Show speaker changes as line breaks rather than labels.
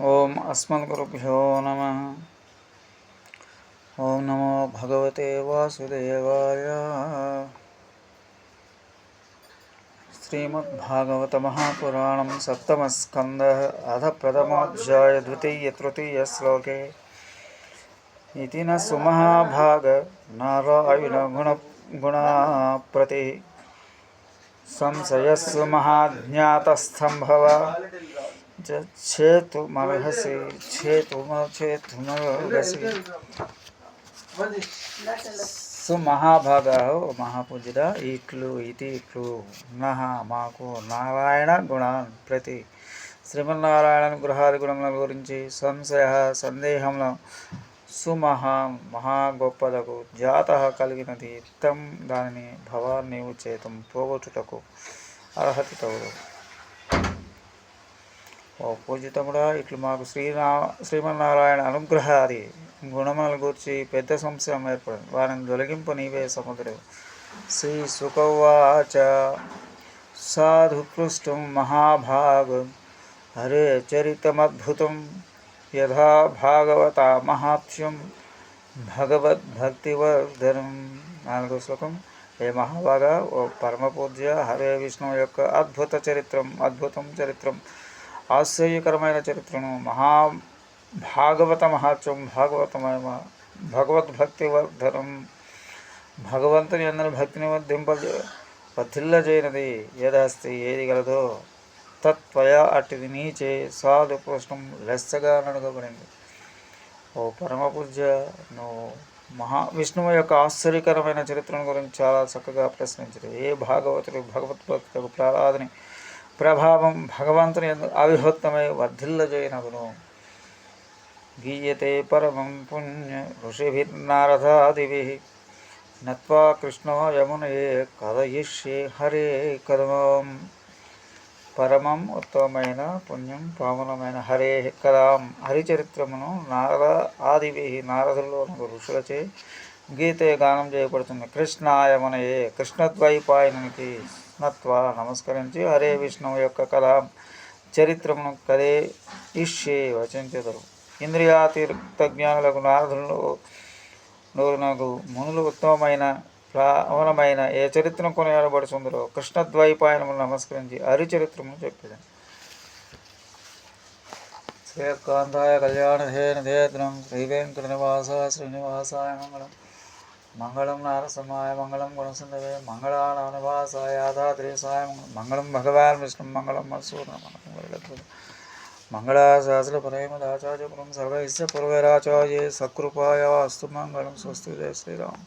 ओम अस्मद्गुरुभ्यो नम। ओम नमो भगवते वासुदेवाय। श्रीमद्भागवत महापुराण सप्तमस्कन्दः अध प्रदमाध्याय द्वितीय तृतीय श्लोके। न सुमहाभाग प्रति संशयस्सु महाज्ञातस्थं भव। చేతుమర్హసి చేతుమర్హసి సో మహాభాగ మహాపూజిత ఇట్లు ఇది ఇట్లు నహ మాకు నారాయణ గుణాన్ ప్రతి శ్రీమన్నారాయణ గృహాది గుణముల గురించి సంశయ సందేహంలో సుమహా మహా గొప్పలకు జాత కలిగినది తం దానిని భవాన్ని ఉచేతం చేతం పోగొట్టుటకు అర్హతతో ఓ పూజితముడా ఇట్లు మాకు శ్రీనా శ్రీమన్నారాయణ అనుగ్రహాది గుణముల గురించి పెద్ద సంశయం ఏర్పడింది. వారిని తొలగింపు నీవే సముద్రుడు శ్రీ సుఖవాచ సాధుపృష్టం మహాభాగం. హరే చరితమద్భుతం యథా భాగవత మహాత్మ్యం భగవద్భక్తివర్ధనం నాలుగో శ్లోకం. ఏ మహాభాగ? ఓ పరమపూజ్య హరే విష్ణువు యొక్క అద్భుత చరిత్రం అద్భుతం చరిత్రం. ఆశ్చర్యకరమైన చరిత్రను మహా భాగవత భాగవతమయమ భగవద్భక్తి వర్ధనం భగవంతుని అందరి భక్తిని వర్ధింప వర్ధిల్లజైనది ఏదాస్తి ఏది గలదో తత్వయా అట్టిది నీచే సాధు ప్రశ్నం లెస్సగా నడగబడింది. ఓ పరమపూజ్య నువ్వు మహావిష్ణువు యొక్క ఆశ్చర్యకరమైన చరిత్రను గురించి చాలా చక్కగా ప్రశ్నించదు. ఏ భాగవతుడు భగవద్భక్తులకు ప్రహ్లాదని ప్రభావం భగవంతుని ఆవిర్భక్తమై వర్ధిల్లజైనగును గీయతే పరమం పుణ్య ఋషిభిర్నారదాదిభి నత్వా కృష్ణో యమునయే కథయిష్యే హరే కదమం. పరమం ఉత్తమమైన పుణ్యం పావనమైన హరే కదాం. హరిచరిత్రమును నారద ఆదివి నారదుల్లోని ఋషులచే గీతే గానం చేయబడుతుంది. కృష్ణాయమనయే కృష్ణద్వైపాయనునికి నత్వ నమస్కరించి హరే విష్ణువు యొక్క కథ చరిత్రమును కదే ఇష్యే వచించెదరు. ఇంద్రియాతిరిక్త జ్ఞానులకు నారదులు నాకు మునులు ఉత్తమమైన ప్రావణమైన ఏ చరిత్రను కొనియాడబడుచుందరో కృష్ణద్వైపాయనమును నమస్కరించి హరిచరిత్రమును చెప్పేది శ్రీకాంతాయ కళ్యాణ హేన ధేత్రం శ్రీ నివాస శ్రీనివాసాయ మంగళం. మంగళం నారసింహాయ మంగళం గుణసుందవే మంగళానివాసాయ యాదాద్రేసాయ మంగళం భగవాన్ విష్ణు మంగళం మసూర్ణ మంగళం మంగళాశాస్త్ర పరమదాచార్య పురం సర్వైశ్య పురవరాచార్య సకృపాయ అస్తు మంగళం స్వస్తి జయ శ్రీరామ్.